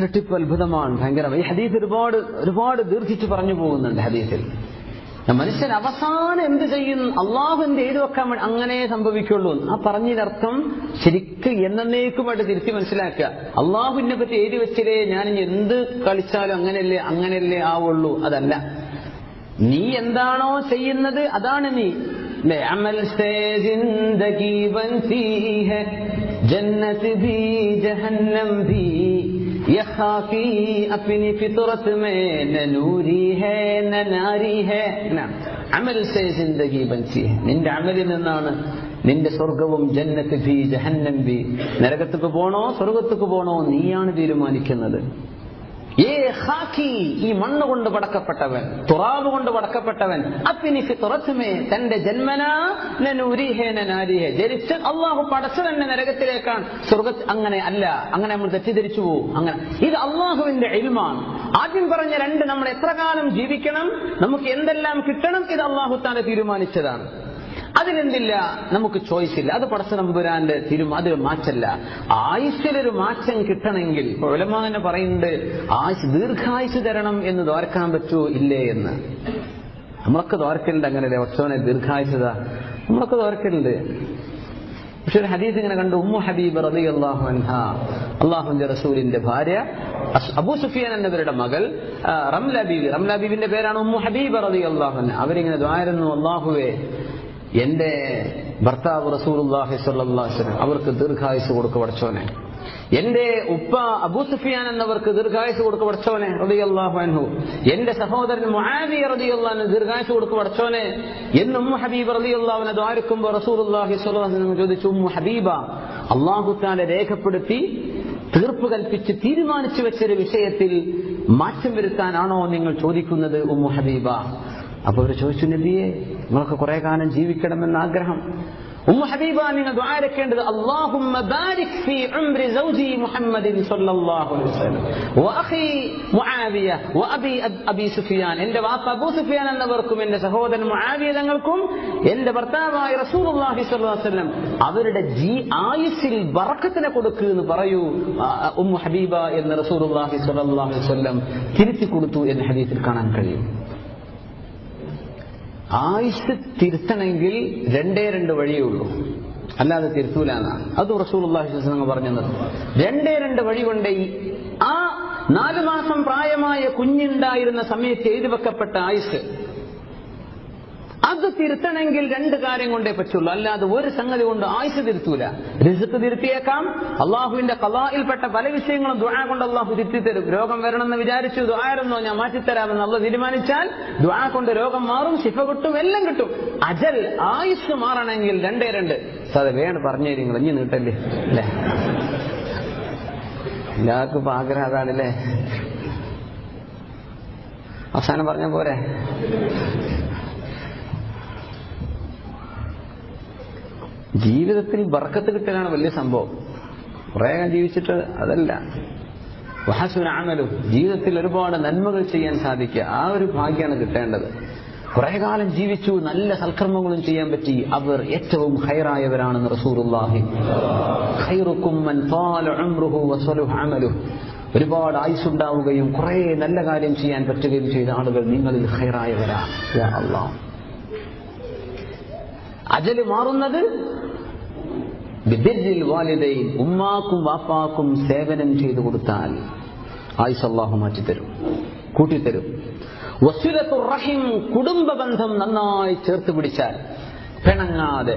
ഇരട്ടിപ്പ് അത്ഭുതമാണ്. ഭയങ്കരമാണ് ഈ ഹദീസ് ഒരുപാട് ഒരുപാട് ദീർഘിച്ച് പറഞ്ഞു പോകുന്നുണ്ട് ഹദീസിൽ. മനുഷ്യൻ അവസാനം എന്ത് ചെയ്യും? അള്ളാഹു എന്ത് ചെയ്തു വെക്കാൻ വേണ്ടി അങ്ങനെ സംഭവിക്കുള്ളൂ ആ പറഞ്ഞതിനർത്ഥം ശരിക്ക് എന്നേക്കുമായിട്ട് തിരുത്തി മനസ്സിലാക്കുക. അള്ളാഹുവിനെ പറ്റി എഴുതി വെച്ചില്ലേ? ഞാൻ ഇനി എന്ത് കളിച്ചാലും അങ്ങനെയല്ലേ അങ്ങനെയല്ലേ ആവുള്ളൂ. അതല്ല. നീ എന്താണോ ചെയ്യുന്നത് അതാണ് നീ. അമൽ ജന്നത്ത് ഭീ ജഹന്നം ഭീ യഹാഫി അപ്പിനി ഫിത്തുറത്ത് മേ നൂരി ഹേ നനാരി ഹേ അമൽ സേ ജിന്ദഗി ബൻസി ഹേ നിന്റെ അമലിൽ നിന്നാണ് നിന്റെ സ്വർഗവും ജന്നത്ത് ബി ജഹന്നം ബി നരകത്തേക്ക് പോണോ സ്വർഗത്തേക്ക് പോണോ നീയാണ് തീരുമാനിക്കുന്നത്. ഏ ഹാക്കി ഈ മണ്ണ് കൊണ്ട് പടക്കപ്പെട്ടവൻ തുറാവ് കൊണ്ട് പടക്കപ്പെട്ടവൻ അപ്പിനിക്ക് തുറത്തുമേ തന്റെ ജന്മന നാരിഹെ ജനിച്ച് അള്ളാഹു പടച്ചു തന്നെ നരകത്തിലേക്കാണ്. സ്വർഗ അങ്ങനെ അല്ല അങ്ങനെ നമ്മൾ തെറ്റിദ്ധരിച്ചു പോകും അങ്ങനെ. ഇത് അള്ളാഹുവിന്റെ എൽമാണ് ആദ്യം പറഞ്ഞ രണ്ട് നമ്മൾ എത്ര കാലം ജീവിക്കണം നമുക്ക് എന്തെല്ലാം കിട്ടണം ഇത് അള്ളാഹു താനെ തീരുമാനിച്ചതാണ്. അതിലെന്തില്ല നമുക്ക് ചോയ്സ് ഇല്ല. അത് പടച്ച നമ്പുരാന്റെ തീരുമാനം അത് മാറ്റല്ല. ആയുസ്സിലൊരു മാറ്റം കിട്ടണമെങ്കിൽ ഒലമ തന്നെ പറയുന്നുണ്ട് ആയുസ് ദീർഘായുസ് തരണം എന്ന് തോർക്കാൻ പറ്റുമോ ഇല്ലേ? എന്ന്. നമ്മളൊക്കെ തോർക്കലുണ്ട് അങ്ങനെയല്ലേ ഒച്ചവനെ ദീർഘായുസത നമ്മളൊക്കെ തോർക്കലുണ്ട് പക്ഷെ ഒരു ഹദീസ് ഇങ്ങനെ കണ്ടു ഉമ്മു ഹബീബ് റതി അള്ളാഹു അള്ളാഹുന്റെ റസൂലിന്റെ ഭാര്യ അബൂ സുഫിയാൻ എന്നവരുടെ മകൾ റംല ബീവി റംല പേരാണ് ഉമ്മു ഹബീബ് റതി അള്ളാഹു അവരിങ്ങനെ ദ്വാരുന്നു അള്ളാഹുവേ എന്റെ ഭർത്താവ് റസൂലുല്ലാഹി അവർക്ക് ദീർഘായുസ് കൊടുക്ക പഠിച്ചോനെ എന്റെ ഉപ്പ അബൂ സുഫിയാൻ എന്നവർക്ക് ദീർഘായുസ് കൊടുക്ക പഠിച്ചോനെ റളിയല്ലാഹു അൻഹു. എന്റെ സഹോദരൻ ദീർഘായുസ് കൊടുക്ക പഠിച്ചോനെ എന്ന് ഉമ്മു ഹബീബ് റളിയല്ലാഹുവിനെ ദ്വാരക്കുമ്പോൾ അലൈഹി ചോദിച്ചു ഉമ്മു ഹബീബ അള്ളാഹുത്താനെ രേഖപ്പെടുത്തി തീർപ്പ് കൽപ്പിച്ച് തീരുമാനിച്ചു വെച്ചൊരു വിഷയത്തിൽ മാറ്റം വരുത്താനാണോ നിങ്ങൾ ചോദിക്കുന്നത് ഉമ്മു ഹബീബ? അപ്പൊ അവർ ചോദിച്ചു നബിയെ നിങ്ങളൊക്കെ കുറെ കാലം ജീവിക്കണമെന്ന് ആഗ്രഹം. ഉമ്മ ഹബീബ നിങ്ങൾ ദ്വാരക്കേണ്ടത് അല്ലാഹുമ്മ ബാരിക് ഫീ ഉംരി സൗജി മുഹമ്മദിൻ സ്വല്ലല്ലാഹു അലൈഹി വസല്ലം. വഅഖി മുആവിയ വഅബി അബി സുഫിയാൻ. എന്റെ വാപ്പ അബൂ സുഫിയാൻ എന്നവർക്കും എന്റെ സഹോദരൻ മുആവിയ തങ്ങൾക്കും എന്റെ ഭർത്താവായ റസൂലുള്ളാഹി സ്വല്ലല്ലാഹു അലൈഹി വസല്ലം അവരുടെ ജീ ആയുസ്സിൽ ബറക്കത്തിനെ കൊടുക്കൂ എന്ന് പറയൂ. ഉമ്മു ഹബീബ എന്ന് റസൂലുള്ളാഹി സ്വല്ലല്ലാഹു അലൈഹി വസല്ലം തിരുത്തി കൊടുത്തു എന്ന് ഹദീസിൽ കാണാൻ കഴിയും. ആയുസ് തിരുത്തണമെങ്കിൽ രണ്ടേ രണ്ട് വഴിയേ ഉള്ളൂ. അല്ലാതെ തിരുത്തൂല എന്നാണ് അത് റസൂൽ പറഞ്ഞത്. രണ്ടേ രണ്ട് വഴി കൊണ്ട് ആ നാലു മാസം പ്രായമായ കുഞ്ഞുണ്ടായിരുന്ന സമയത്ത് എഴുതി വെക്കപ്പെട്ട ആയുസ് അത് തിരുത്തണമെങ്കിൽ രണ്ട് കാര്യം കൊണ്ടേ പറ്റുള്ളൂ. അല്ലാതെ ഒരു സംഗതി കൊണ്ട് ആയുസ് തിരുത്തൂല. രസത്ത് തിരുത്തിയേക്കാം. അള്ളാഹുവിന്റെ കലായിൽപ്പെട്ട പല വിഷയങ്ങളും ദ്വാ കൊണ്ട് അള്ളാഹു തിരുത്തി തരും രോഗം വരണമെന്ന് വിചാരിച്ചു ദ്വാരെന്നോ ഞാൻ മാറ്റിത്തരാമെന്ന് അള്ള തീരുമാനിച്ചാൽ ദ്വാ കൊണ്ട് രോഗം മാറും ശിഫ കിട്ടും എല്ലാം കിട്ടും. അജൽ ആയുസ് മാറണമെങ്കിൽ രണ്ടേ രണ്ട്. അത് വേണം പറഞ്ഞു നിങ്ങൾ. ഇനി നീട്ടല്ലേ? അല്ലേ? എല്ലാവർക്കും ഇപ്പൊ ആഗ്രഹം അതാണല്ലേ? അവസാനം പറഞ്ഞ പോരെ? ജീവിതത്തിൽ ബർക്കത്ത് കിട്ടലാണ് വലിയ സംഭവം. കുറേ ജീവിച്ചിട്ട് അതല്ല. വഹസുനാമലും ജീവിതത്തിൽ ഒരുപാട് നന്മകൾ ചെയ്യാൻ സാധിക്കുക. ആ ഒരു ഭാഗ്യമാണ് കിട്ടേണ്ടത്. കുറെ കാലം ജീവിച്ചു നല്ല സൽക്കർമ്മങ്ങളും ചെയ്യാൻ പറ്റി. അവർ ഏറ്റവും ഹൈറായവരാണെന്ന് റസൂറുല്ലാഹി ഖൈറുക്കും മൻ ഉണ്ടാവുകയും ഒരുപാട് കുറെ നല്ല കാര്യം ചെയ്യാൻ പറ്റുകയും ചെയ്ത ആളുകൾ നിങ്ങളിൽ ഹൈറായവരാ അജൽ മാറുന്നത് ഉമ്മാക്കും വാപ്പാക്കും സേവനം ചെയ്തു കൊടുത്താൽ ആയുസ് അള്ളാഹു മാറ്റിത്തരും കൂട്ടിത്തരും. വസുലത്തു റഹിം കുടുംബ ബന്ധം നന്നായി ചേർത്ത് പിടിച്ചാൽ പിണങ്ങാതെ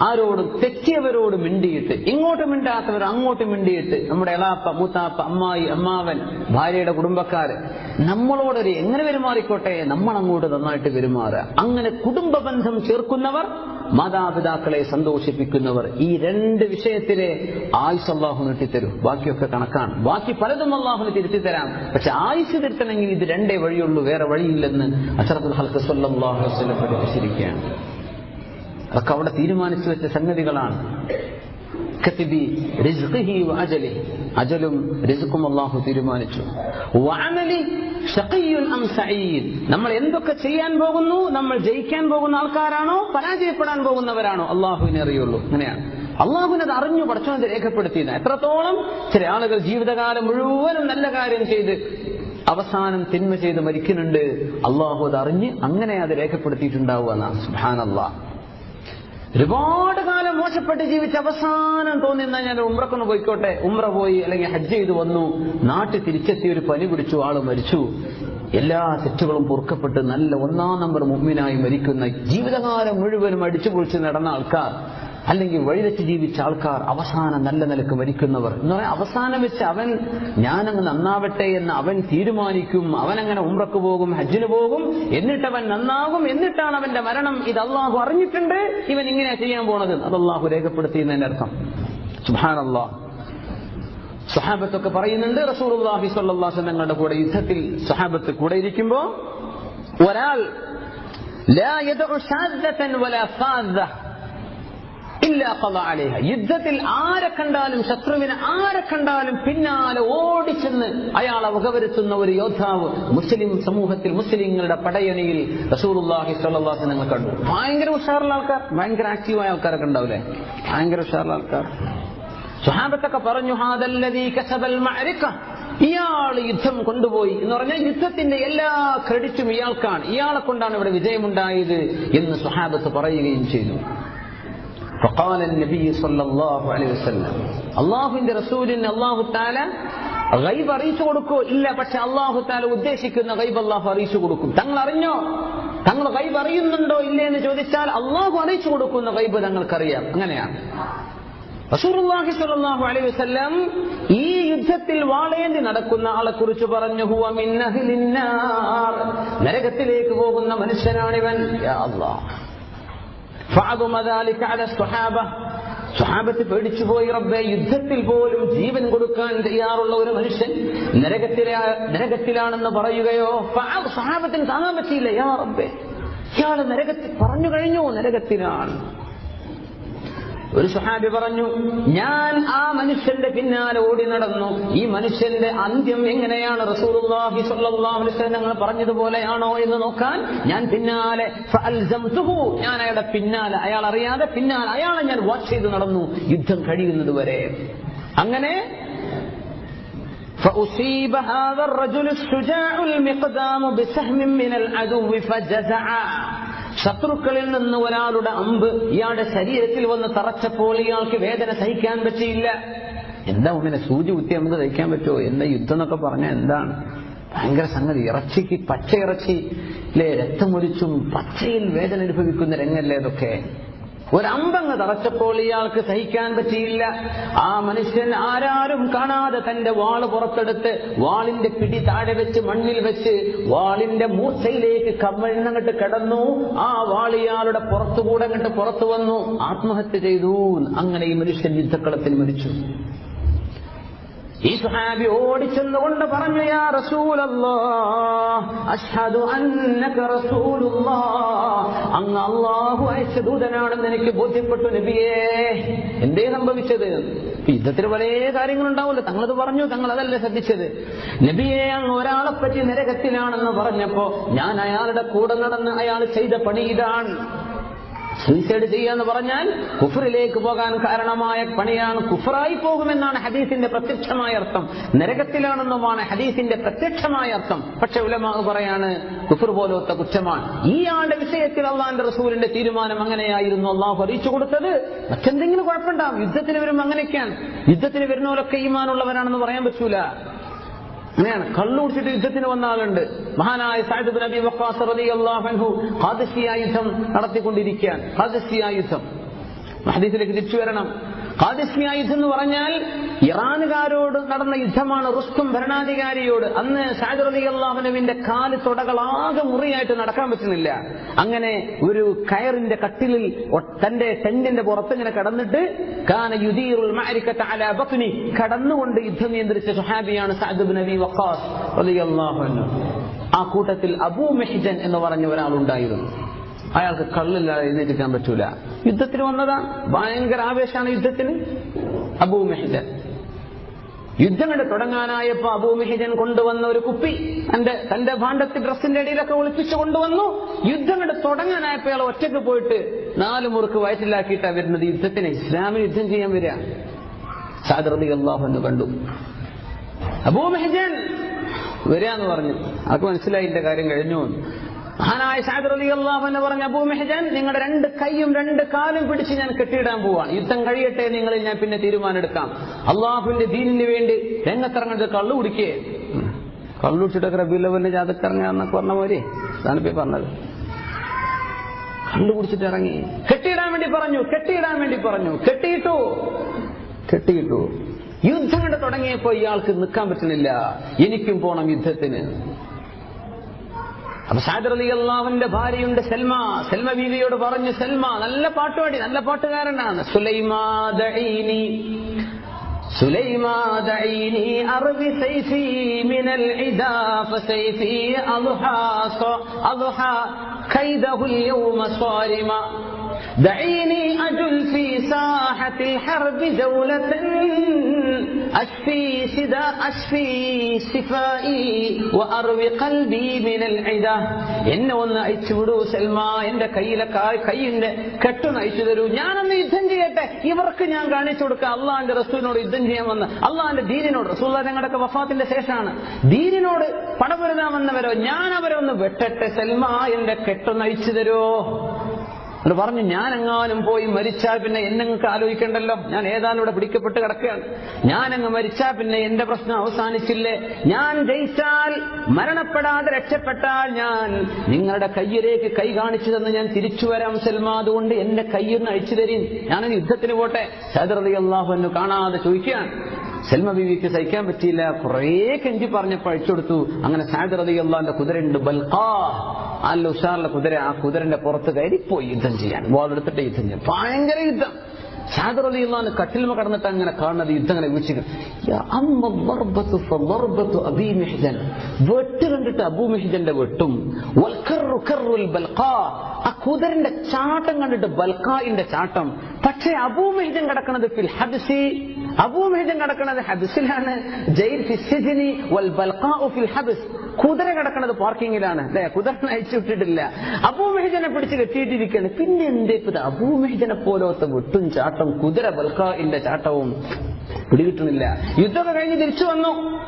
ആരോടും തെറ്റിയവരോട് മിണ്ടിയിട്ട് ഇങ്ങോട്ട് മിണ്ടാത്തവർ അങ്ങോട്ട് മിണ്ടിയിട്ട് നമ്മുടെ എളാപ്പ മൂത്താപ്പ അമ്മായി അമ്മാവൻ ഭാര്യയുടെ കുടുംബക്കാര് നമ്മളോടൊരു എങ്ങനെ പെരുമാറിക്കോട്ടെ നമ്മൾ അങ്ങോട്ട് നന്നായിട്ട് പെരുമാറുക. അങ്ങനെ കുടുംബ ബന്ധം ചേർക്കുന്നവർ മാതാപിതാക്കളെ സന്തോഷിപ്പിക്കുന്നവർ ഈ രണ്ട് വിഷയത്തിലെ ആയുസ് അള്ളാഹു നീട്ടിത്തരും. ബാക്കിയൊക്കെ കണക്കാണ്. ബാക്കി പലതും അള്ളാഹുന് തിരുത്തിത്തരാം. പക്ഷെ ആയുസ് തിരുത്തണമെങ്കിൽ ഇത് രണ്ടേ വഴിയുള്ളൂ വേറെ വഴിയില്ലെന്ന് അസറത്തുൽ ഹൽക്കസ് സല്ലാഹു വസ്ലം പഠിപ്പിച്ചിരിക്കുകയാണ്. അതൊക്കെ അവിടെ തീരുമാനിച്ചു വെച്ച സംഗതികളാണ്. അജലും റിസുക്കും അള്ളാഹു തീരുമാനിച്ചു. നമ്മൾ എന്തൊക്കെ ചെയ്യാൻ പോകുന്നു? നമ്മൾ ജയിക്കാൻ പോകുന്ന ആൾക്കാരാണോ? പരാജയപ്പെടാൻ പോകുന്നവരാണോ? അള്ളാഹുവിനെ അറിയുള്ളൂ. അങ്ങനെയാണ്. അള്ളാഹുവിനത് അറിഞ്ഞു പഠിച്ചവന്റെ രേഖപ്പെടുത്തിയത്. എത്രത്തോളം ചില ആളുകൾ ജീവിതകാലം മുഴുവനും നല്ല കാര്യം ചെയ്ത് അവസാനം തിന്മ ചെയ്ത് മരിക്കുന്നുണ്ട്. അള്ളാഹു അത് അറിഞ്ഞ് അങ്ങനെ അത് രേഖപ്പെടുത്തിയിട്ടുണ്ടാവുക എന്നാണ് സുഹാനല്ലാ ഒരുപാട് കാലം മോശപ്പെട്ട് ജീവിച്ച അവസാനം തോന്നിയെന്നാൽ ഞാൻ ഉമ്രക്കൊന്ന് പോയിക്കോട്ടെ. ഉമ്ര പോയി അല്ലെങ്കിൽ ഹജ്ജ് ചെയ്ത് വന്നു നാട്ടിൽ തിരിച്ചെത്തി ഒരു പനി പിടിച്ചു ആൾ മരിച്ചു. എല്ലാ തെറ്റുകളും പൊറുക്കപ്പെട്ട് നല്ല ഒന്നാം നമ്പർ മുമ്മിനായി മരിക്കുന്ന ജീവിതകാലം മുഴുവനും അടിച്ചു പൊളിച്ച് നടന്ന ആൾക്കാർ. അല്ലെങ്കിൽ വഴിവെച്ച് ജീവിച്ച ആൾക്കാർ അവസാനം നല്ല നിലയ്ക്ക് മരിക്കുന്നവർ എന്ന് പറയാൻ അവസാനം വെച്ച് അവൻ ഞാനങ്ങ് നന്നാവട്ടെ എന്ന് അവൻ തീരുമാനിക്കും. അവൻ അങ്ങനെ ഉമ്രക്ക് പോകും ഹജ്ജിന് പോകും. എന്നിട്ട് അവൻ നന്നാകും. എന്നിട്ടാണ് അവന്റെ മരണം. ഇത് അള്ളാഹു അറിഞ്ഞിട്ടുണ്ട്. ഇവൻ ഇങ്ങനെ ചെയ്യാൻ പോണത്. അത് അള്ളാഹു രേഖപ്പെടുത്തിയെന്നതിന്റെ അർത്ഥം. സുഹാനല്ലാ സഹാബത്തൊക്കെ പറയുന്നുണ്ട് റസൂലുള്ളാഹി സ്വല്ലല്ലാഹു അലൈഹി തങ്ങളുടെ കൂടെ യുദ്ധത്തിൽ സഹാബത്ത് കൂടെ ഇരിക്കുമ്പോ ഒരാൾ യുദ്ധത്തിൽ ആരെ കണ്ടാലും ശത്രുവിനെ ആരെ കണ്ടാലും പിന്നാലെ ഓടിച്ചെന്ന് അയാളെ വകവരുത്തുന്ന ഒരു യോദ്ധാവ് മുസ്ലിം സമൂഹത്തിൽ മുസ്ലിങ്ങളുടെ പടയണിയിൽ നിങ്ങൾ കണ്ടു. ഭയങ്കര ഉഷാറുള്ള ആൾക്കാർ ഭയങ്കര ആക്റ്റീവായ ആൾക്കാരൊക്കെ ഉണ്ടാവില്ലേ? ഭയങ്കര ഉഷാറുള്ള ആൾക്കാർ. സുഹാബത്തൊക്കെ പറഞ്ഞു ഇയാൾ യുദ്ധം കൊണ്ടുപോയി എന്ന് പറഞ്ഞാൽ യുദ്ധത്തിന്റെ എല്ലാ ക്രെഡിറ്റും ഇയാൾക്കാണ്. ഇയാളെ കൊണ്ടാണ് ഇവിടെ വിജയമുണ്ടായത് എന്ന് സുഹാബത്ത് പറയുകയും ചെയ്തു. فقال النبي صلى الله عليه وسلم അള്ളാഹുവിന്റെ റസൂലിന് അള്ളാഹു താല ഗൈബ് അറിയിച്ചു കൊടുക്കോ ഇല്ല പക്ഷെ അള്ളാഹു താല ഉദ്ദേശിക്കുന്ന ഗൈബ് അള്ളാഹു അറിയിച്ചു കൊടുക്കും തങ്ങൾ അറിഞ്ഞോ തങ്ങൾ ഗൈബ് അറിയുന്നുണ്ടോ ഇല്ലേ എന്ന് ചോദിച്ചാൽ അള്ളാഹു അറിയിച്ചു കൊടുക്കുന്ന ഗൈബ് തങ്ങൾക്കറിയാം അങ്ങനെയാണ് റസൂലുള്ളാഹി സ്വല്ലല്ലാഹു അലൈഹി വസല്ലം ഈ യുദ്ധത്തിൽ വാളേന്തി നടക്കുന്ന ആളെ കുറിച്ച് പറഞ്ഞു ഹുവ മിൻ അഹ്ലിന്നാർ നരകത്തിലേക്ക് പോകുന്ന മനുഷ്യനാണിവൻ യാ സ്വഹാബത്ത് പേടിച്ചുപോയി റബ്ബെ യുദ്ധത്തിൽ പോലും ജീവൻ കൊടുക്കാൻ തയ്യാറുള്ള ഒരു മനുഷ്യൻ നരകത്തിലെ നരകത്തിലാണെന്ന് പറയുകയോ സ്വഹാബത്തിന് താങ്ങാൻ പറ്റിയില്ല യാ റബ്ബെ ഇയാൾ നരകത്തിൽ പറഞ്ഞു കഴിഞ്ഞു നരകത്തിലാണ്. ഒരു സുഹാബി പറഞ്ഞു ഞാൻ ആ മനുഷ്യന്റെ പിന്നാലെ ഓടി നടന്നു ഈ മനുഷ്യന്റെ അന്ത്യം എങ്ങനെയാണ് റസൂലുള്ളാഹി സ്വല്ലല്ലാഹു അലൈഹി വസല്ലം ഞങ്ങൾ പറഞ്ഞതുപോലെയാണോ എന്ന് നോക്കാൻ ഞാൻ പിന്നാലെ ഫഅൽസംതുഹു ഞാൻ അയാളുടെ പിന്നാലെ അയാൾ അറിയാതെ പിന്നാലെ അയാളെ ഞാൻ വാച്ച് ചെയ്ത് നടന്നു യുദ്ധം കഴിയുന്നത് വരെ അങ്ങനെ فأصيب هذا الرجل الشجاع المقدام بسهم من العدو فجزع ശത്രുക്കളിൽ നിന്ന് ഒരാളുടെ അമ്പ് ഇയാളുടെ ശരീരത്തിൽ വന്ന് തറച്ചപ്പോൾ ഇയാൾക്ക് വേദന സഹിക്കാൻ പറ്റിയില്ല. എന്താ ഇങ്ങനെ സൂചി കുത്തി നമുക്ക് സഹിക്കാൻ പറ്റുമോ? എന്താ യുദ്ധം എന്നൊക്കെ പറഞ്ഞാൽ എന്താണ്? ഭയങ്കര സംഗതി. ഇറച്ചിക്ക് പച്ച ഇറച്ചി അല്ലേ രക്തമൊലിച്ചും പച്ചയിൽ വേദന അനുഭവിക്കുന്ന രംഗല്ലേ ഇതൊക്കെ ഒരമ്പങ്ങ് തറച്ചപ്പോൾ ഇയാൾക്ക് സഹിക്കാൻ പറ്റിയില്ല. ആ മനുഷ്യൻ ആരാരും കാണാതെ തന്റെ വാൾ പുറത്തെടുത്ത് വാളിന്റെ പിടി താഴെ വെച്ച് മണ്ണിൽ വെച്ച് വാളിന്റെ മൂർച്ചയിലേക്ക് കമ്മഴിഞ്ഞങ്ങട്ട് കിടന്നു. ആ വാൾ ഇയാളുടെ പുറത്തുകൂടെ അങ്ങോട്ട് പുറത്തു വന്നു. ആത്മഹത്യ ചെയ്തു അങ്ങനെ ഈ മനുഷ്യൻ യുദ്ധക്കളത്തിൽ മരിച്ചു. ഈ സുഹാബി ഓടിച്ചെന്നുകൊണ്ട് പറഞ്ഞു യാ അഷ്ഹദു അന്നക അങ്ങ് അള്ളാഹു അയച്ച ദൂതനാണെന്ന് എനിക്ക് ബോധ്യപ്പെട്ടു നബിയേ. എന്തേ സംഭവിച്ചത്? യുദ്ധത്തിൽ പല കാര്യങ്ങളുണ്ടാവുമല്ലോ. തങ്ങളത് പറഞ്ഞു തങ്ങൾ അതല്ലേ ശ്രദ്ധിച്ചത്. നബിയെ അങ്ങ് ഒരാളെ പറ്റി നരകത്തിലാണെന്ന് പറഞ്ഞപ്പോ ഞാൻ അയാളുടെ കൂടെ നടന്ന് അയാൾ ചെയ്ത പണി ഇതാണ്. സൂയിസൈഡ് ചെയ്യുക ചെയ്യാന്ന് പറഞ്ഞാൽ കുഫറിലേക്ക് പോകാൻ കാരണമായ പണിയാണ് കുഫറായി പോകുമെന്നാണ് ഹദീസിന്റെ പ്രത്യക്ഷമായ അർത്ഥം. നരകത്തിലാണെന്നുമാണ് ഹദീസിന്റെ പ്രത്യക്ഷമായ അർത്ഥം. പക്ഷെ ഉലമാവ് പറയാണ് കുഫർ പോലത്തെ കുറ്റമാണ്. ഈ ആളുടെ വിഷയത്തിൽ അള്ളാന്റെ റസൂലിന്റെ തീരുമാനം അങ്ങനെയായിരുന്നു അള്ളാഹു അറിയിച്ചു കൊടുത്തത്. മറ്റെന്തെങ്കിലും കുഴപ്പമുണ്ടാവും. യുദ്ധത്തിന് വരും അങ്ങനെയൊക്കെയാണ്. യുദ്ധത്തിന് വരുന്നവരൊക്കെ ഈമാനുള്ളവരാണെന്ന് പറയാൻ പറ്റൂല. അങ്ങനെയാണ് കള്ളുടിച്ചിട്ട് യുദ്ധത്തിന് വന്ന ആളുണ്ട്. മഹാനായ സാഹിബ് നബി വക്കാസ് അൻഹു ഖാദിസിയ യുദ്ധം നടത്തിക്കൊണ്ടിരിക്കുകയാണ്. യുദ്ധം. ഹദീസിലേക്ക് തിരിച്ചു വരണം. ഖാദിസിയ യുദ്ധം എന്ന് പറഞ്ഞാൽ ഇറാനുകാരോട് നടന്ന യുദ്ധമാണ് റുസ്തും ഭരണാധികാരിയോട്. അന്ന് സഅദ് റളിയല്ലാഹുവിന്റെ കാൽ തുടകളാകെ മുറിയായിട്ട് നടക്കാൻ പറ്റുന്നില്ല. അങ്ങനെ ഒരു കയറിന്റെ കട്ടിലിൽ തന്റെ ടെന്റിന്റെ പുറത്തിങ്ങനെ കടന്നിട്ട് കാന യുദീറുൽ അലാ കടന്നുകൊണ്ട് യുദ്ധം നിയന്ത്രിച്ച സുഹാബിയാണ് സഅദ് നബി വഖാസ് അൻഹു. ആ കൂട്ടത്തിൽ അബൂ മെഹിജൻ എന്ന് പറഞ്ഞ ഒരാളുണ്ടായിരുന്നു. അയാൾക്ക് കള്ളില്ലാതെ എഴുന്നേറ്റിക്കാൻ പറ്റൂല. യുദ്ധത്തിന് വന്നതാ. ഭയങ്കര ആവേശമാണ് യുദ്ധത്തിന്. അബൂ മെഹിജൻ യുദ്ധം കണ്ട് തുടങ്ങാനായപ്പോ അബൂമെഹിജൻ കൊണ്ടുവന്ന ഒരു കുപ്പി തന്റെ തന്റെ ഭാണ്ഡത്തിൽ ഡ്രസ്സിന്റെ ഇടയിലൊക്കെ ഒളിപ്പിച്ചു കൊണ്ടുവന്നു. യുദ്ധം കണ്ട് തുടങ്ങാനായപ്പോ അയാൾ ഒറ്റയ്ക്ക് പോയിട്ട് നാല് മുറുക്ക് വയറ്റിലാക്കിയിട്ടാ വരുന്നത് യുദ്ധത്തിന്. ഇസ്ലാമിന് യുദ്ധം ചെയ്യാൻ വരിക. സാദൃതി അള്ളാഹു എന്ന് കണ്ടു. അബൂ വരിക എന്ന് പറഞ്ഞു. അത് മനസ്സിലായി എന്റെ കാര്യം കഴിഞ്ഞു. മഹാനായ അലി അള്ളാഹു എന്ന് പറഞ്ഞ അബൂ മെഹജൻ നിങ്ങളുടെ രണ്ട് കൈയും രണ്ട് കാലും പിടിച്ച് ഞാൻ കെട്ടിയിടാൻ പോവാണ്. യുദ്ധം കഴിയട്ടെ നിങ്ങളിൽ ഞാൻ പിന്നെ തീരുമാനമെടുക്കാം. അള്ളാഹുവിന്റെ ദീനിന് വേണ്ടി രംഗത്തിറങ്ങുന്നത് കള്ളു കുടിക്കേ കള്ളു കുടിച്ചിട്ടൊക്കെ റബിയുള്ളവന്റെ ജാതക്കിറങ്ങാന്നൊക്കെ പറഞ്ഞ പോലെ ഈ പറഞ്ഞത്. കള്ളു കുടിച്ചിട്ട് ഇറങ്ങി കെട്ടിയിടാൻ വേണ്ടി പറഞ്ഞു കെട്ടിയിടാൻ വേണ്ടി പറഞ്ഞു. കെട്ടിയിട്ടു. കെട്ടിയിട്ടു. യുദ്ധം കണ്ട് തുടങ്ങിയപ്പോ ഇയാൾക്ക് നിൽക്കാൻ പറ്റുന്നില്ല. എനിക്കും പോണം യുദ്ധത്തിന്. അപ്പൊ സാദർ അലി അള്ളാഹുവിന്റെ ഭാര്യയുണ്ട് സൽമ സൽമ ബീവിയോട് പറഞ്ഞു സൽമ നല്ല പാട്ടുപാടി നല്ല പാട്ടുകാരനാണ് സുലൈമാ ദഈനി سليما دعيني أربي سيفي من العدا فسيفي أضحى أضحى كيده اليوم صارما دعيني أجل في ساحة الحرب جولة أشفي سدا أشفي شفائي وأروي قلبي من العدا എന്നെ ഒന്ന് അയച്ചു വിടൂ സൽമ എന്റെ കയ്യിലെ കാ- കൈയിന്റെ കെട്ടൊന്ന് അയച്ചു തരൂ ഞാനൊന്ന് യുദ്ധം ചെയ്യട്ടെ ഇവർക്ക് ഞാൻ കാണിച്ചു കൊടുക്കാം അള്ളാന്റെ റസൂലിനോട് യുദ്ധം ചെയ്യാൻ വന്ന് അള്ളാന്റെ ദീനിനോട് റസൂൽ ഞങ്ങളുടെയൊക്കെ വഫാത്തിന്റെ ശേഷമാണ് ദീനിനോട് പടപൊരുതാൻ വന്നവരോ ഞാൻ അവരെ ഒന്ന് വെട്ടട്ടെ സൽമ എന്റെ കെട്ടൊന്ന് അയച്ചു തരുമോ എന്നിട്ട് പറഞ്ഞു ഞാൻ എങ്ങാനും പോയി മരിച്ചാൽ പിന്നെ എന്നെങ്ങൾക്ക് ആലോചിക്കണ്ടല്ലോ. ഞാൻ ഏതാനും ഇവിടെ പിടിക്കപ്പെട്ട് കിടക്കുകയാണ്. ഞാൻ അങ്ങ് മരിച്ചാൽ പിന്നെ എന്റെ പ്രശ്നം അവസാനിച്ചില്ലേ? ഞാൻ ജയിച്ചാൽ മരണപ്പെടാതെ രക്ഷപ്പെട്ടാൽ ഞാൻ നിങ്ങളുടെ കയ്യിലേക്ക് കൈ കാണിച്ചു തന്ന് ഞാൻ തിരിച്ചു വരാം സൽമ. അതുകൊണ്ട് എന്റെ കയ്യൊന്ന് അഴിച്ചു തരീൻ. ഞാനൊരു യുദ്ധത്തിന് പോട്ടെ. സദർദി അള്ളാഹു എന്നു കാണാതെ ചോദിക്കുകയാണ്. സെൽമ ബീവിക്ക് സഹിക്കാൻ പറ്റിയില്ല. കുറേ കെഞ്ചി പറഞ്ഞപ്പോൾ അഴിച്ചുകൊടുത്തു അങ്ങനെ സാദർ അലി അള്ളാന്റെ കുതിരയുണ്ട്. ബൽഖാ അല്ല ഉഷാറിലെ കുതിര ആ കുതിരന്റെ പുറത്ത് കയറി പോയി യുദ്ധം ചെയ്യാൻ. വാളെടുത്തിട്ട് യുദ്ധം ചെയ്യാൻ. ഭയങ്കര യുദ്ധം. സാദർ അലി അള്ളാന്ന് കട്ടിൽമ കടന്നിട്ട് അങ്ങനെ കാണുന്നത് യുദ്ധം അങ്ങനെ വീക്ഷിക്കും വെട്ട് കണ്ടിട്ട് അബൂ മെഹിജന്റെ വെട്ടും. ആ കുതിരന്റെ ചാട്ടം കണ്ടിട്ട് ബൽഖായിന്റെ ചാട്ടം. പക്ഷേ അബൂ മെഹിജൻ കിടക്കുന്നത് ഫിൽ അബൂ മെഹിജൻ കിടക്കുന്നത് ഹബ്സിലാണ് ജയിൽ ഫിസിജിനി വൽ ഫിൽ ഹബ്സ്. കുതിര കിടക്കുന്നത് പാർക്കിങ്ങിലാണ്. അല്ലെ കുതിര അയച്ചു വിട്ടിട്ടില്ല. അബൂമേജനെ പിടിച്ച് കെട്ടിയിട്ടിരിക്കുകയാണ്. പിന്നെ ഇപ്പൊ ഇത് അബൂ മെഹിജനെ പോലത്തെ വെട്ടും ചാട്ടം കുതിര ബൽഖാഇന്റെ ചാട്ടവും പിടികിട്ടുന്നില്ല. യുദ്ധമൊക്കെ കഴിഞ്ഞ് തിരിച്ചു വന്നു.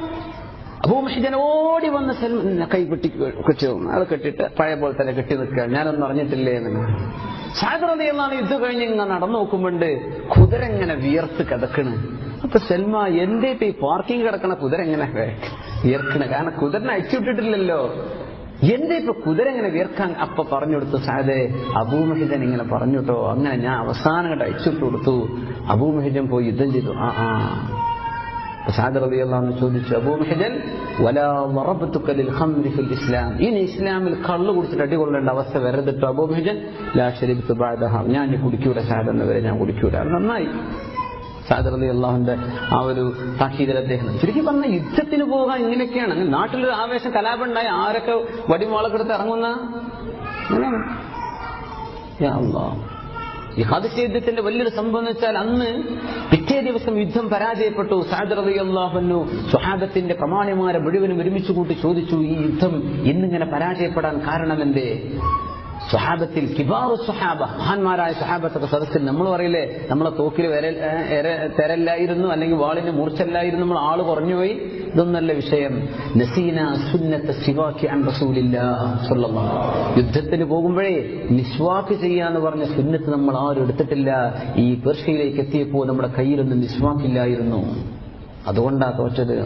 അബൂമഹിജൻ ഓടി വന്ന സൽമാൻ കൈ കെട്ടി കെച്ചു അത് കെട്ടിട്ട് പഴയ പോലെ തന്നെ കെട്ടി നിൽക്കുക ഞാനൊന്നും അറിഞ്ഞിട്ടില്ലേ എന്ന് സാഗറതയെന്നാണ് യുദ്ധം കഴിഞ്ഞ് ഇങ്ങനെ നടന്നു നോക്കുമ്പോണ്ട് കുതിര ഇങ്ങനെ വിയർത്ത് കിടക്കണ്. അപ്പൊ സെൽമ എന്റെ ഇപ്പൊ ഈ പാർക്കിംഗ് കിടക്കണ കുതിര എങ്ങനെ വിയർക്കണ. കാരണം കുതിരനെ അയച്ചുവിട്ടിട്ടില്ലല്ലോ എന്റെ ഇപ്പൊ കുതിര എങ്ങനെ വിയർക്കാൻ? അപ്പൊ പറഞ്ഞു കൊടുത്തു സാദേ അബൂമഹിജൻ ഇങ്ങനെ പറഞ്ഞു കേട്ടോ അങ്ങനെ ഞാൻ അവസാനം കണ്ട് അയച്ചിട്ട് കൊടുത്തു. അബൂമഹിജൻ പോയി യുദ്ധം ചെയ്തു. ആ ആ. സഅദ് റളിയല്ലാഹു അൻഹു ചോദിച്ചു അബൂ മെഹജൻ വലാ വറബതുക ലിൽ ഖംരി ഫിൽ ഇസ്ലാം. ഇനി ഇസ്ലാമിൽ കള്ളു കുടിച്ചിട്ട് അടികൊള്ളേണ്ട അവസ്ഥ വരരുതിട്ടോ അബൂ മെഹജൻ ലാ ശരിബ്തു ബഅദഹ. ഞാൻ ഇനി കുടിക്കൂല എന്നവരെ ഞാൻ കുടിക്കൂല. നന്നായി നന്നായി. അലി അള്ളാഹുന്റെ ആ ഒരു താക്കീതിൽ അദ്ദേഹം ശരിക്കും പറഞ്ഞ യുദ്ധത്തിന് പോകാൻ ഇങ്ങനെയൊക്കെയാണ്. നാട്ടിലൊരു ആവേശം കലാപം ഉണ്ടായി ആരൊക്കെ വടിവാളൊക്കെ എടുത്ത് ഇറങ്ങുന്ന അങ്ങനെയാണ് ഹാദിസ് യുദ്ധത്തിന്റെ വലിയൊരു സംഭവം എന്ന് വെച്ചാൽ അന്ന് പിറ്റേ ദിവസം യുദ്ധം പരാജയപ്പെട്ടു. സാദർ അള്ളാഹുന്നു സ്വഹാബത്തിന്റെ പ്രമാണിമാരെ മുഴുവനും ഒരുമിച്ച് കൂട്ടി ചോദിച്ചു ഈ യുദ്ധം ഇന്നിങ്ങനെ പരാജയപ്പെടാൻ കാരണമെന്തേ സ്വഹാബത്തിൽ കിബാറു സ്വഹാബ മഹാന്മാരായ സ്വഹാബത്തൊക്കെ സദസ്സിൽ നമ്മൾ പറയില്ലേ നമ്മളെ തോക്കിൽ തെരല്ലായിരുന്നു അല്ലെങ്കിൽ വാളിന് മൂർച്ചല്ലായിരുന്നു നമ്മൾ ആൾ കുറഞ്ഞുപോയി. ഇതൊന്നല്ല വിഷയം. നസീന സുന്നത്തെ സിവാക്കി അൻ യുദ്ധത്തിന് പോകുമ്പോഴേ നിസ്വാക്ക് ചെയ്യാന്ന് പറഞ്ഞ സുന്നത്ത് നമ്മൾ ആരും എടുത്തിട്ടില്ല. ഈ പേർഷ്യയിലേക്ക് എത്തിയപ്പോൾ നമ്മുടെ കയ്യിലൊന്നും നിസ്വാക്കില്ലായിരുന്നു അതുകൊണ്ടാ തോറ്റത്.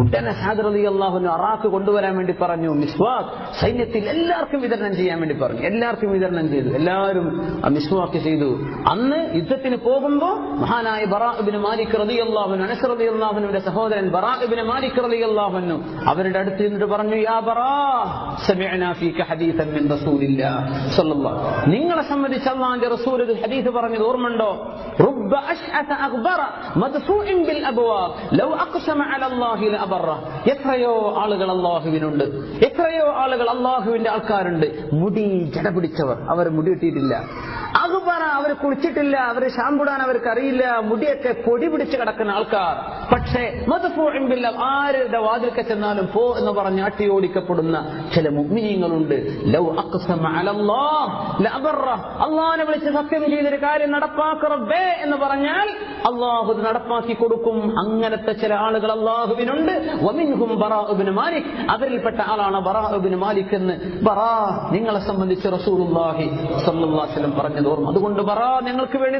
ഉടനെ സാദർ അലി അള്ളാഹുന് അറാഖ് കൊണ്ടുവരാൻ വേണ്ടി പറഞ്ഞു. മിസ്വാഖ് സൈന്യത്തിൽ എല്ലാവർക്കും വിതരണം ചെയ്യാൻ വേണ്ടി പറഞ്ഞു. എല്ലാവർക്കും വിതരണം ചെയ്തു. എല്ലാവരും മിസ്വാക്ക് ചെയ്തു. അന്ന് യുദ്ധത്തിന് പോകുമ്പോ മഹാനായ ബറാബിന് മാലിക് റതി അള്ളാഹുനു അനസ് റതി അള്ളാഹുനുവിന്റെ സഹോദരൻ ബറാബിന് മാലിക് റതി അള്ളാഹുനു അവരുടെ അടുത്ത് നിന്നിട്ട് പറഞ്ഞു യാ നിങ്ങളെ സംബന്ധിച്ച് അള്ളാന്റെ റസൂൽ ഒരു ഹദീസ് പറഞ്ഞത് ഓർമ്മണ്ടോ റുബ്ബ അശ്അത അഗ്ബറ മദ്സൂഇൻ ബിൽ അബ്വാബ് ലൗ അഖ്സമ അല എത്രയോ ആളുകൾ അള്ളാഹുവിനുണ്ട് എത്രയോ ആളുകൾ അള്ളാഹുവിന്റെ ആൾക്കാരുണ്ട്. മുടി ജട പിടിച്ചവർ. അവർ മുടി കിട്ടിയിട്ടില്ല അഗ്ബറ പറ അവർ കുളിച്ചിട്ടില്ല അവർ ഷാമ്പുടാൻ അവർക്ക് അറിയില്ല. മുടിയൊക്കെ പൊടി പിടിച്ച് കിടക്കുന്ന ആൾക്കാർ. പക്ഷേ മതപ്പോഴെങ്കിൽ ആരുടെ വാതിൽക്ക ചെന്നാലും പോ എന്ന് പറഞ്ഞ് അട്ടി ഓടിക്കപ്പെടുന്ന ചില മുഗ്നീയങ്ങളുണ്ട് ലൗ വിളിച്ച് സത്യം ചെയ്തൊരു കാര്യം നടപ്പാക്കറബേ എന്ന് പറഞ്ഞാൽ അള്ളാഹു നടപ്പാക്കി കൊടുക്കും. അങ്ങനത്തെ ചില ആളുകൾ അള്ളാഹുവിനുണ്ട്. വമിൻഹും ബറാഉബ്നു മാലിക്. അവരിൽപ്പെട്ട ആളാണ് ബറാഉബ്നു മാലിക് എന്ന്. ബറാ നിങ്ങളെ സംബന്ധിച്ച് അലൈഹി വസല്ലം പറഞ്ഞത് ഓർമ്മ. അതുകൊണ്ട് ബറാ നിങ്ങൾക്ക് വേണ്ടി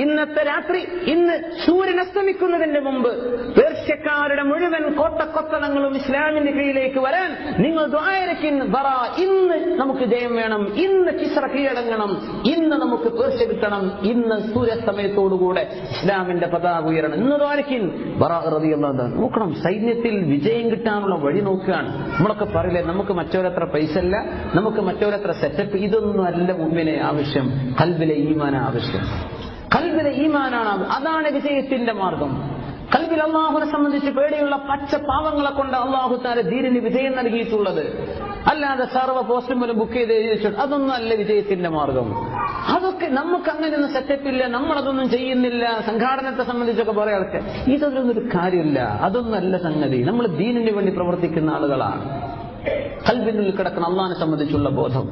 ഇന്നത്തെ രാത്രി ഇന്ന് സൂര്യൻ അസ്തമിക്കുന്നതിന്റെ മുമ്പ് പേർഷ്യക്കാരുടെ മുഴുവൻ കോട്ടക്കൊത്തളങ്ങളും ഇസ്ലാമിന്റെ കീഴിലേക്ക് വരാൻ നിങ്ങൾ ദ്വായരക്കിൻ ബറ ഇന്ന് നമുക്ക് ജയം വേണം. ഇന്ന് കിസ്ര കീഴടങ്ങണം. ഇന്ന് നമുക്ക് പേർഷ്യ കിട്ടണം. ഇന്ന് സൂര്യസമയത്തോടുകൂടെ ഇസ്ലാമിന്റെ പതാക ഉയരണം. ഇന്ന് ദ്വാരക്കിൻ റളിയല്ലാഹു അൻഹു. നോക്കണം. സൈന്യത്തിൽ വിജയം കിട്ടാനുള്ള വഴി നോക്കുകയാണ്. നമ്മളൊക്കെ പറയില്ലേ നമുക്ക് മറ്റോരത്ര പൈസ അല്ല നമുക്ക് മറ്റോരത്ര സെറ്റപ്പ് ഇതൊന്നും അല്ല മുമ്പിനെ ആവശ്യം. കൽബിലെ ഈമാന ആവശ്യം. കൽബിലെ ഈമാനാണ് അതാണ് വിജയത്തിന്റെ മാർഗം. കൽബിൽ അള്ളാഹുനെ സംബന്ധിച്ച് പേടിയുള്ള പച്ച പാവങ്ങളെ കൊണ്ട് അള്ളാഹു താര ധീരന് വിജയം നൽകിയിട്ടുള്ളത്. അല്ലാതെ സർവ പോസ്റ്റും പോലും ബുക്ക് ചെയ്ത് എഴുതിയിട്ടുണ്ട് അതൊന്നും അല്ല വിജയത്തിന്റെ മാർഗം. അതൊക്കെ നമുക്ക് അങ്ങനെയൊന്നും സെറ്റപ്പ് ഇല്ല നമ്മളതൊന്നും ചെയ്യുന്നില്ല. സംഘാടനത്തെ സംബന്ധിച്ചൊക്കെ പറയാതൊക്കെ ഇതൊന്നും ഒരു കാര്യമില്ല. അതൊന്നും അല്ല സംഗതി. നമ്മൾ ദീനിന് വേണ്ടി പ്രവർത്തിക്കുന്ന ആളുകളാണ്. കൽബിനുള്ളിൽ കിടക്കുന്ന അള്ളാഹിനെ സംബന്ധിച്ചുള്ള ബോധം.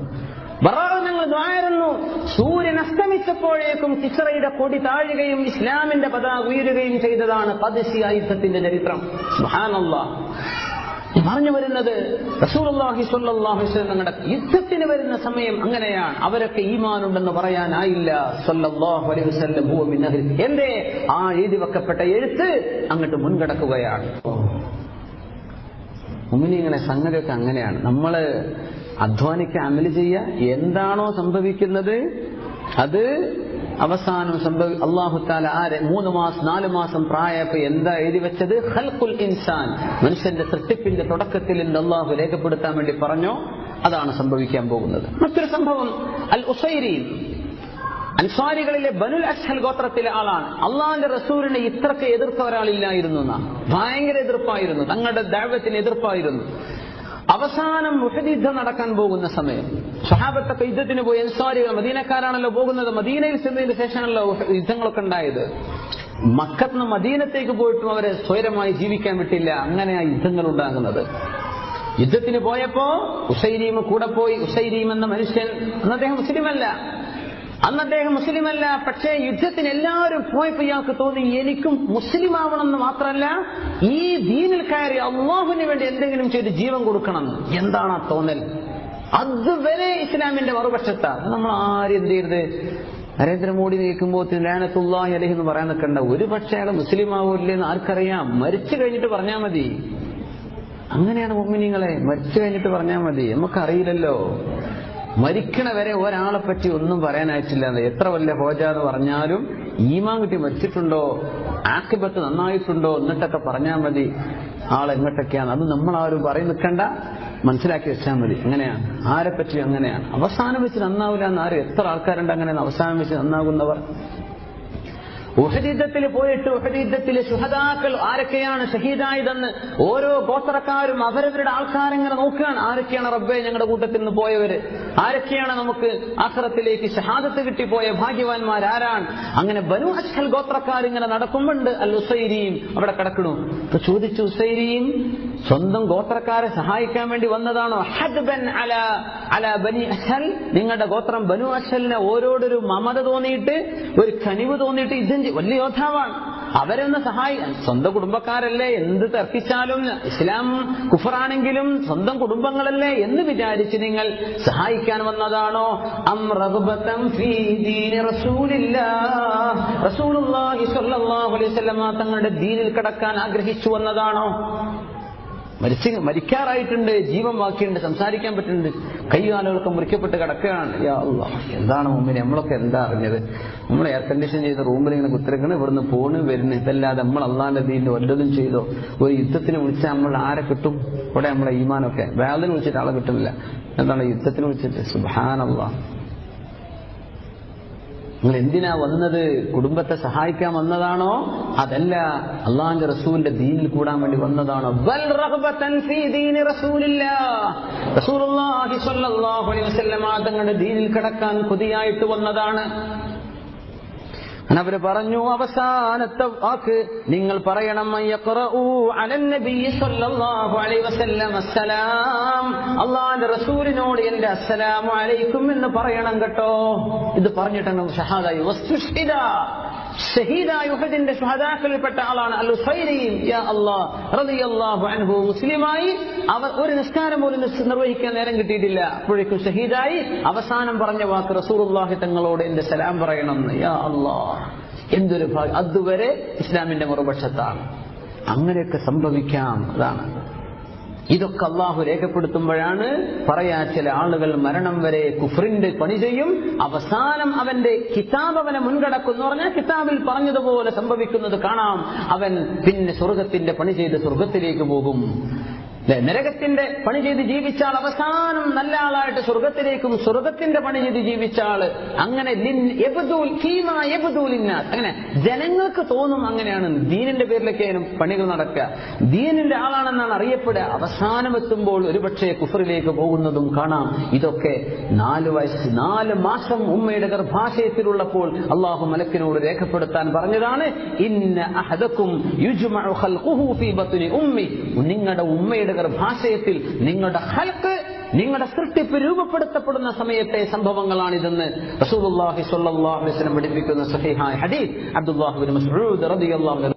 ദ്വാരുന്നു സൂര്യൻ അസ്തമിച്ചപ്പോഴേക്കും ചിത്രയുടെ കൊടി താഴുകയും ഇസ്ലാമിന്റെ പതാക ഉയരുകയും ചെയ്തതാണ് പദശി ആയുധത്തിന്റെ ചരിത്രം. മഹാനല്ല പറഞ്ഞു വരുന്നത് വസല്ലം തങ്ങളുടെ യുദ്ധത്തിന് വരുന്ന സമയം അങ്ങനെയാണ്. അവരൊക്കെ ഈമാനുണ്ടെന്ന് പറയാനായില്ല. സ്വല്ലല്ലാഹു അലൈഹി ആ എഴുതി വെക്കപ്പെട്ട എഴുത്ത് അങ്ങോട്ട് മുൻകടക്കുകയാണ്. ഉമ്മിനിങ്ങനെ സംഗതിയൊക്കെ അങ്ങനെയാണ്. നമ്മൾ അധ്വാനിക്ക് അമൽ ചെയ്യുക. എന്താണോ സംഭവിക്കുന്നത്? അത് അവസാനം സംഭവി അള്ളാഹു താല ആര് മൂന്ന് മാസം നാല് മാസം പ്രായപ്പോ എന്താ എഴുതി വെച്ചത്? ഹൽക്കുൽ ഇൻസാൻ. മനുഷ്യന്റെ സൃഷ്ടിപ്പിന്റെ തുടക്കത്തിൽ ഇന്ന് അള്ളാഹു രേഖപ്പെടുത്താൻ വേണ്ടി പറഞ്ഞോ? അതാണ് സംഭവിക്കാൻ പോകുന്നത്. മറ്റൊരു സംഭവം അൽ ഉസൈരി അൻസാരികളിലെ ബനുൽ അഷ്ഹൽ ഗോത്രത്തിലെ ആളാണ്. അള്ളാഹിന്റെ റസൂലിനെ ഇത്രക്ക് എതിർത്ത ഒരാളില്ലായിരുന്നു ഭയങ്കര എതിർപ്പായിരുന്നു. തങ്ങളുടെ ദൈവത്തിന് എതിർപ്പായിരുന്നു. അവസാനം യുദ്ധം നടക്കാൻ പോകുന്ന സമയം. സഹാബത്തൊക്കെ യുദ്ധത്തിന് പോയി അൻസാരികൾ മദീനക്കാരാണല്ലോ പോകുന്നത്. മദീനയിൽ ചെന്നതിന് ശേഷമാണല്ലോ യുദ്ധങ്ങളൊക്കെ ഉണ്ടായത്. മക്കത്ത് മദീനത്തേക്ക് പോയിട്ടും അവരെ സ്വയരമായി ജീവിക്കാൻ വിട്ടില്ല. അങ്ങനെ ആ യുദ്ധങ്ങൾ ഉണ്ടാകുന്നത്. യുദ്ധത്തിന് പോയപ്പോ ഉസൈരീം കൂടെ പോയി. ഉസൈരീം എന്ന മനുഷ്യൻ അന്ന് അദ്ദേഹം മുസ്ലിമല്ല. അന്ന് അദ്ദേഹം മുസ്ലിമല്ല പക്ഷേ യുദ്ധത്തിന് എല്ലാവരും പോയപ്പോ ഇയാൾക്ക് തോന്നി എനിക്കും മുസ്ലിം ആവണമെന്ന് മാത്രമല്ല ഈ ദീനിൽ കയറി അള്ളാഹുവിന് വേണ്ടി എന്തെങ്കിലും ചെയ്ത് ജീവൻ കൊടുക്കണം. എന്താണ് ആ തോന്നൽ? അതുവരെ ഇസ്ലാമിന്റെ മറുപക്ഷത്താണ് നമ്മൾ ആരും എന്ത് ചെയ്യരുത്? നരേന്ദ്രമോദി നിൽക്കുമ്പോൾ ലാനത്തുല്ലാഹി അലഹി എന്ന് പറയാൻ നിൽക്കണ്ട. ഒരു പക്ഷേ അയാൾ മുസ്ലിം ആവൂല്ലെന്ന് ആർക്കറിയാം. മരിച്ചു കഴിഞ്ഞിട്ട് പറഞ്ഞാൽ മതി. അങ്ങനെയാണ് മുമ്മിനിങ്ങളെ മരിച്ചു കഴിഞ്ഞിട്ട് പറഞ്ഞാൽ മതി. നമുക്കറിയില്ലല്ലോ. മരിക്കണ വരെ ഒരാളെ പറ്റി ഒന്നും പറയാനായിട്ടില്ല. എത്ര വല്ല ഹോജ എന്ന് പറഞ്ഞാലും ഈമാൻ കിട്ടി മരിച്ചിട്ടുണ്ടോ? ആക്കിബത്ത് നന്നായിട്ടുണ്ടോ? എന്നിട്ടൊക്കെ പറഞ്ഞാൽ മതി. ആൾ എങ്ങോട്ടൊക്കെയാണ്? അത് നമ്മൾ ആരും പറയും നിൽക്കണ്ട. മനസ്സിലാക്കി വെച്ചാൽ മതി. അങ്ങനെയാണ് ആരെ പറ്റി അങ്ങനെയാണ്. അവസാനം വെച്ച് നന്നാവില്ല എന്ന് ആരും? എത്ര ആൾക്കാരുണ്ട് അങ്ങനെ അവസാനം വെച്ച് നന്നാകുന്നവർ. ഉഹദീദ്ധത്തിൽ പോയിട്ട് ഉഹരീദത്തിലെ ശുഹദാക്കൾ ആരൊക്കെയാണ് ഷഹീദായതെന്ന് ഓരോ ഗോത്രക്കാരും അവരവരുടെ ആൾക്കാരെങ്ങനെ നോക്കുകയാണ്. ആരൊക്കെയാണ് റബ്ബെ ഞങ്ങളുടെ കൂട്ടത്തിൽ നിന്ന് പോയവര്? ആരൊക്കെയാണ് നമുക്ക് ആഖറത്തിലേക്ക് ഷഹാദത്ത് കിട്ടിപ്പോയ ഭാഗ്യവാന്മാർ? ആരാണ്? അങ്ങനെ ബനു അഷ്ഹൽ ഗോത്രക്കാർ ഇങ്ങനെ നടക്കുമ്പോണ്ട്. അൽ ഉസൈരിയും അവിടെ കിടക്കണു അപ്പൊ ചോദിച്ചു ഉസൈരിയും സ്വന്തം ഗോത്രക്കാരെ സഹായിക്കാൻ വേണ്ടി വന്നതാണോ? ഹദ്ബൻ അല അല ബനി അഷൽ നിങ്ങളുടെ ഗോത്രം ബനു അഷലിനെ ഓരോടൊരു മമത തോന്നിയിട്ട് ഒരു കനിവ് തോന്നിയിട്ട് യുദ്ധം ചെയ്യും വലിയ യോദ്ധാവാണ്. അവരൊന്ന് സഹായി സ്വന്തം കുടുംബക്കാരല്ലേ എന്ത് തർക്കിച്ചാലും ഇസ്ലാം കുഫറാണെങ്കിലും സ്വന്തം കുടുംബങ്ങളല്ലേ എന്ന് വിചാരിച്ച് നിങ്ങൾ സഹായിക്കാൻ വന്നതാണോ? അം റസൂലുള്ളാഹി സ്വല്ലല്ലാഹു അലൈഹി വസല്ലം തങ്ങളുടെ ദീനിൽ കടക്കാൻ ആഗ്രഹിച്ചു വന്നതാണോ? മരിച്ച് മരിക്കാറായിട്ടുണ്ട് ജീവൻ ബാക്കിയുണ്ട് സംസാരിക്കാൻ പറ്റുന്നുണ്ട്. കൈകാലുകൾക്ക് മുറിക്കപ്പെട്ട് കിടക്കുകയാണ്. എന്താണ് മുമ്പിന് നമ്മളൊക്കെ എന്താ അറിഞ്ഞത്? നമ്മൾ എയർ കണ്ടീഷൻ ചെയ്ത റൂമിൽ ഇങ്ങനെ കുത്തിരക്കണ് ഇവിടുന്ന് പോണ് വരുന്നു. ഇതല്ലാതെ നമ്മൾ അള്ളാന്റെ ദീനിൽ വല്ലതും ചെയ്തോ? ഒരു യുദ്ധത്തിന് വിളിച്ചാൽ നമ്മൾ ആരെ കിട്ടും? ഇവിടെ നമ്മളെ ഈമാനൊക്കെ. വേദന വിളിച്ചിട്ട് ആളെ കിട്ടുന്നില്ല. എന്താണ് യുദ്ധത്തിന് വിളിച്ചിട്ട്? സുബാനല്ലാ നിങ്ങൾ എന്തിനാ വന്നത്? കുടുംബത്തെ സഹായിക്കാൻ വന്നതാണോ? അതല്ല അള്ളാഹിന്റെ റസൂലിന്റെ ദീനിൽ കൂടാൻ വേണ്ടി വന്നതാണോ? തങ്ങളുടെ ദീനിൽ കിടക്കാൻ കൊതിയായിട്ട് വന്നതാണ്. അവർ പറഞ്ഞു അവസാനത്തെ വാക്ക് നിങ്ങൾ പറയണം അസ്സലാം. അള്ളാഹിന്റെ റസൂലിനോട് എന്റെ അസ്സലാമു അലൈക്കും എന്ന് പറയണം കേട്ടോ. ഇത് പറഞ്ഞിട്ടാണ് ഷഹാദായി വസ്തുഷ്ഹിദ. ഷഹീദായ ഉഹദിന്റെ ഷുഹദാക്കളിൽപ്പെട്ട ആളാണ് ഉസൈരിയും യാ അൻഹു മുസ്ലിമായി. അവർ ഒരു നിസ്കാരം പോലും നിർവഹിക്കാൻ നേരം കിട്ടിയിട്ടില്ല. അപ്പോഴേക്കും ഷഹീദായി അവസാനം പറഞ്ഞ വാക്ക് റസൂലുള്ളാഹി തങ്ങളോട് എന്റെ സലാം പറയണം യാ എന്തൊരു ഭാഗ്യം. അതുവരെ ഇസ്ലാമിന്റെ മറുപക്ഷത്താണ്. അങ്ങനെയൊക്കെ സംഭവിക്കാം. അതാണ്. ഇതൊക്കെ അള്ളാഹു രേഖപ്പെടുത്തുമ്പോഴാണ് പറയാ ചില ആളുകൾ മരണം വരെ കുഫ്രിന്റെ പണി ചെയ്യും. അവസാനം അവന്റെ കിതാബ് അവനെ മുൻകടക്കും എന്ന് പറഞ്ഞാൽ കിതാബിൽ പറഞ്ഞതുപോലെ സംഭവിക്കുന്നത് കാണാം. അവൻ പിന്നെ സ്വർഗത്തിന്റെ പണി ചെയ്ത് സ്വർഗത്തിലേക്ക് പോകും? നരകത്തിന്റെ പണി ചെയ്ത് ജീവിച്ചാൽ അവസാനം നല്ല ആളായിട്ട് സ്വർഗത്തിലേക്കും സ്വർഗത്തിന്റെ പണി ചെയ്ത് ജീവിച്ചാൾ അങ്ങനെ. അങ്ങനെ ജനങ്ങൾക്ക് തോന്നും അങ്ങനെയാണ്. ദീനിന്റെ പേരിലൊക്കെയാലും പണികൾ നടക്കുക. ദീനിന്റെ ആളാണെന്നാണ് അറിയപ്പെടുക. അവസാനം എത്തുമ്പോൾ ഒരുപക്ഷെ കുഫറിലേക്ക് പോകുന്നതും കാണാം. ഇതൊക്കെ നാല് വയസ്സ് നാല് മാസം ഉമ്മയുടെ ഗർഭാശയത്തിലുള്ളപ്പോൾ അള്ളാഹു മലക്കിനോട് രേഖപ്പെടുത്താൻ പറഞ്ഞതാണ് ഇന്ന അഹദക്കും നിങ്ങളുടെ ഉമ്മയുടെ ഗർഭാശയത്തിൽ നിങ്ങളുടെ ഹൽക്ക് നിങ്ങളുടെ സൃഷ്ടിപ്പ് രൂപപ്പെടുത്തപ്പെടുന്ന സമയത്തെ സംഭവങ്ങളാണിതെന്ന് റസൂലുള്ളാഹി സ്വല്ലല്ലാഹു അലൈഹി വസല്ലം പഠിപ്പിക്കുന്ന സഹിഹായ ഹദീസ് അബ്ദുല്ലാഹി